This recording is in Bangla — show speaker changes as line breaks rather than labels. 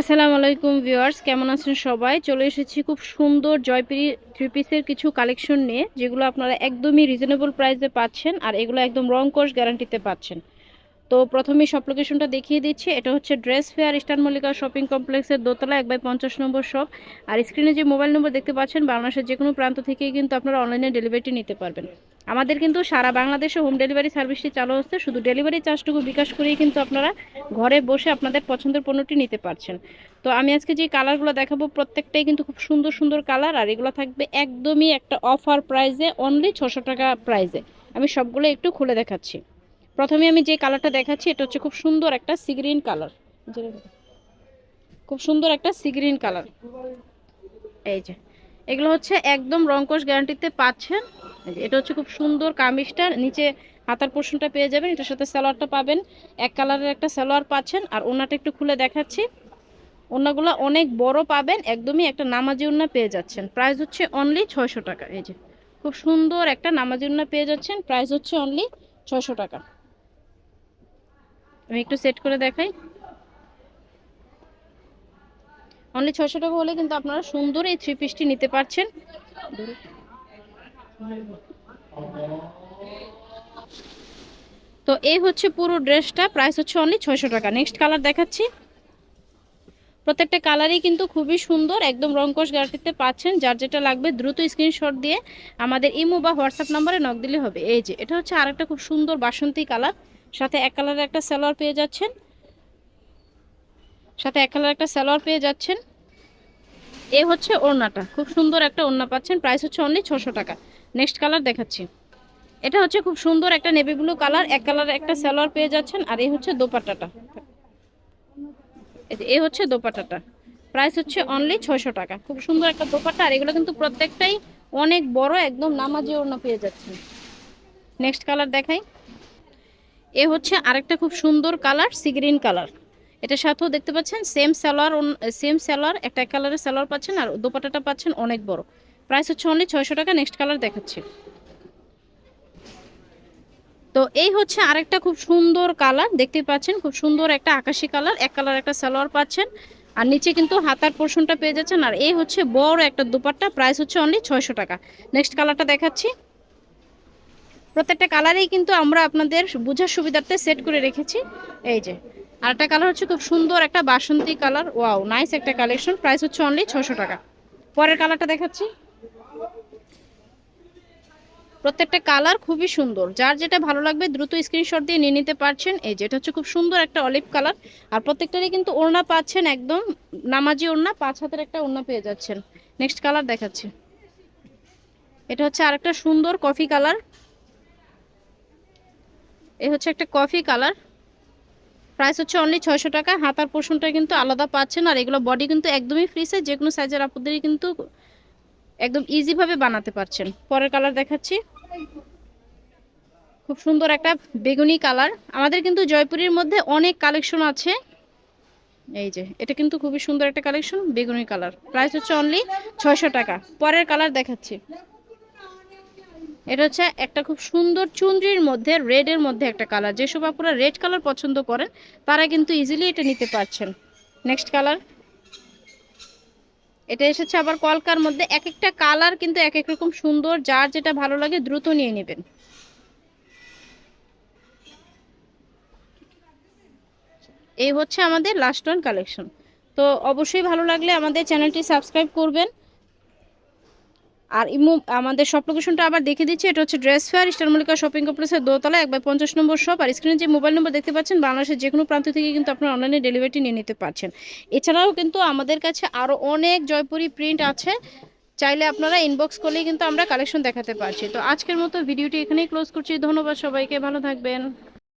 আসসালামু আলাইকুম ভিউয়ার্স, কেমন আছেন সবাই? চলে এসেছি খুব সুন্দর জয়পুরি থ্রি পিসের কিছু কালেকশন নিয়ে, যেগুলো আপনারা একদমই রিজনেবল প্রাইসে পাচ্ছেন আর এগুলো একদম রং কোর্স গ্যারান্টিতে পাচ্ছেন। তো প্রথমে সব লোকেশনটা দেখিয়ে দিচ্ছি, এটা হচ্ছে dress fair eastern Mallika shopping কমপ্লেক্সের দোতলা, এক বাই পঞ্চাশ নম্বর শপ আর স্ক্রিনে যে মোবাইল নম্বর দেখতে পাচ্ছেন, বাংলাদেশের যে কোনো প্রান্ত থেকেই কিন্তু আপনারা অনলাইনে ডেলিভারিটি নিতে পারবেন। আমাদের কিন্তু সারা বাংলাদেশে হোম ডেলিভারি সার্ভিসটি চালু হচ্ছে। শুধু ডেলিভারি চার্জটুকু বিকাশ করেই কিন্তু আপনারা ঘরে বসে আপনাদের পছন্দের পণ্যটি নিতে পারছেন। তো আমি আজকে যে কালারগুলো দেখাবো, প্রত্যেকটাই কিন্তু খুব সুন্দর সুন্দর কালার আর এগুলো থাকবে একদমই একটা অফার প্রাইজে অনলি ছশো টাকা প্রাইজে আমি সবগুলো একটু খুলে দেখাচ্ছি। প্রথমে আমি যে কালারটা দেখাচ্ছি, এটা হচ্ছে খুব সুন্দর একটা সিগ্রিন কালার খুব সুন্দর একটা সিগ্রিন কালার এই যে, এগুলো হচ্ছে একদম রংকশ গ্যারান্টিতে পাচ্ছেন। এটা হচ্ছে খুব সুন্দর কামিজটা, নিচে হাতার পোর্শনটা পেয়ে যাবেন, এটার সাথে সালোয়ারটা পাবেন। এক কালারের একটা সালোয়ার পাচ্ছেন, আর ওনাটা একটু খুলে দেখাচ্ছি। ওনাগুলো অনেক বড় পাবেন, একদমই একটা নামাজি ওনা পেয়ে যাচ্ছেন। প্রাইস হচ্ছে অনলি ছয়শো টাকা, এই যে। খুব সুন্দর একটা নামাজি ওনা পেয়ে যাচ্ছেন প্রাইস হচ্ছে অনলি ছয়শো টাকা। আমি একটু সেট করে দেখাই। অনলি ছয়শো টাকা হলে কিন্তু আপনারা সুন্দর এই থ্রি পিসটি নিতে পারছেন। তো এই হচ্ছে পুরো ড্রেসটা প্রাইস হচ্ছে অনলি ছয়শো টাকা। নেক্সট কালার দেখাচ্ছি। প্রত্যেকটা কালারই কিন্তু খুবই সুন্দর, একদম রংকশ গ্যারান্টিতে পাচ্ছেন। যার যেটা লাগবে দ্রুত স্ক্রিনশট দিয়ে আমাদের ইমো বা হোয়াটসঅ্যাপ নাম্বারে নক দিলে হবে। এই যে, এটা হচ্ছে আরেকটা খুব সুন্দর বাসন্তী কালার সাথে এক কালারের একটা সালোয়ার পেয়ে যাচ্ছেন। সাথে এক কালার একটা সালোয়ার পেয়ে যাচ্ছেন। এ হচ্ছে ওড়নাটা। খুব সুন্দর একটা ওড়না পাচ্ছেন। প্রাইস হচ্ছে অনলি ছশো টাকা। নেক্সট কালার দেখাচ্ছি। এটা হচ্ছে খুব সুন্দর একটা নেভি ব্লু কালার, এক কালার একটা সালোয়ার পেয়ে যাচ্ছেন, আর এই হচ্ছে দোপাট্টাটা। এই হচ্ছে দোপাট্টাটা। প্রাইস হচ্ছে অনলি ছয়শো টাকা। খুব সুন্দর একটা দোপাট্টা, আর এগুলো কিন্তু প্রত্যেকটাই অনেক বড়, একদম নামাজি ওড়না পেয়ে যাচ্ছেন। নেক্সট কালার দেখাই। এ হচ্ছে আরেকটা খুব সুন্দর কালার সিগ্রিন কালার। এটার সাথেও দেখতে পাচ্ছেন, সেম সালোয়ার সেম সালোয়ার, একটা কালারের সালোয়ার পাচ্ছেন, আর দোপাটাটা পাচ্ছেন অনেক বড়। প্রাইস হচ্ছে অনলি ছয়শো টাকা নেক্সট কালার দেখাচ্ছি। তো এই হচ্ছে আরেকটা খুব সুন্দর কালার দেখতে পাচ্ছেন, খুব সুন্দর একটা আকাশি কালার এক কালার একটা সালোয়ার পাচ্ছেন। আর নিচে কিন্তু হাতার পোর্শনটা পেয়ে যাচ্ছেন, আর এই হচ্ছে বড় একটা দুপাট্টা প্রাইস হচ্ছে অনলি ছয়শো টাকা। নেক্সট কালারটা দেখাচ্ছি। প্রত্যেকটা কালারেই কিন্তু আমরা আপনাদের বোঝার সুবিধার্থে সেট করে রেখেছি। এই যে আর একটা কালার হচ্ছে খুব সুন্দর একটা বাসন্তী কালার ওয়াও নাইস একটা কালেকশন প্রাইস হচ্ছে অনলি ছশো টাকা। পরের কালারটা দেখাচ্ছি। প্রত্যেকটা কালার খুবই সুন্দর। যার যেটা ভালো লাগবে দ্রুত স্ক্রিনশট দিয়ে নিয়ে নিতে পারছেন। এই যেটা হচ্ছে খুব সুন্দর একটা অলিভ কালার আর প্রত্যেকটারই কিন্তু ওড়না পাচ্ছেন একদম নামাজি ওড়না, পাঁচ হাতের একটা ওড়না পেয়ে যাচ্ছেন। নেক্সট কালার দেখাচ্ছি। এটা হচ্ছে আরেকটা সুন্দর কফি কালার এ হচ্ছে একটা কফি কালার প্রাইস হচ্ছে অনলি ছয়শো টাকা। হাতার পোর্শনটা কিন্তু আলাদা পাচ্ছেন। আর এগুলো বডি কিন্তু একদমই ফ্রি সাইজ যে কোনো সাইজের আপুদেরই কিন্তু একদম ইজিভাবে বানাতে পারছেন। পরের কালার দেখাচ্ছি। খুব সুন্দর একটা বেগুনি কালার আমাদের কিন্তু জয়পুরের মধ্যে অনেক কালেকশন আছে। এই যে, এটা কিন্তু খুবই সুন্দর একটা কালেকশন বেগুনি কালার প্রাইস হচ্ছে অনলি ছয়শো টাকা। পরের কালার দেখাচ্ছি। এটা হচ্ছে একটা খুব সুন্দর চুনরির মধ্যে রেডের মধ্যে একটা কালার যেসব আপনারা রেড কালার পছন্দ করেন, তারা কিন্তু ইজিলি এটা নিতে পারছেন। নেক্সট কালার এটা এসেছে আবার কলকার মধ্যে। এক একটা কালার কিন্তু এক এক রকম সুন্দর, যার যেটা ভালো লাগে দ্রুত নিয়ে নেবেন। এই হচ্ছে আমাদের লাস্ট ওয়ান কালেকশন তো অবশ্যই ভালো লাগলে আমাদের চ্যানেলটি সাবস্ক্রাইব করবেন। আর ইমো, আমাদের সব লোকেশনটা আবার দেখে দিচ্ছি, এটা হচ্ছে dress fair eastern Mallika shopping কমপ্লেক্সের দোতলা এক বাই পঞ্চাশ নম্বর শপ আর স্ক্রিনে যে মোবাইল নম্বর দেখতে পাচ্ছেন, বাংলাদেশের যে কোনো প্রান্ত থেকে কিন্তু আপনার অনলাইনে ডেলিভারিটি নিয়ে নিতে পারছেন। এছাড়াও কিন্তু আমাদের কাছে আরও অনেক জয়পুরি প্রিন্ট আছে, চাইলে আপনারা ইনবক্স করলেই কিন্তু আমরা কালেকশন দেখাতে পারছি। তো আজকের মতো ভিডিওটি এখানেই ক্লোজ করছি, ধন্যবাদ সবাইকে, ভালো থাকবেন।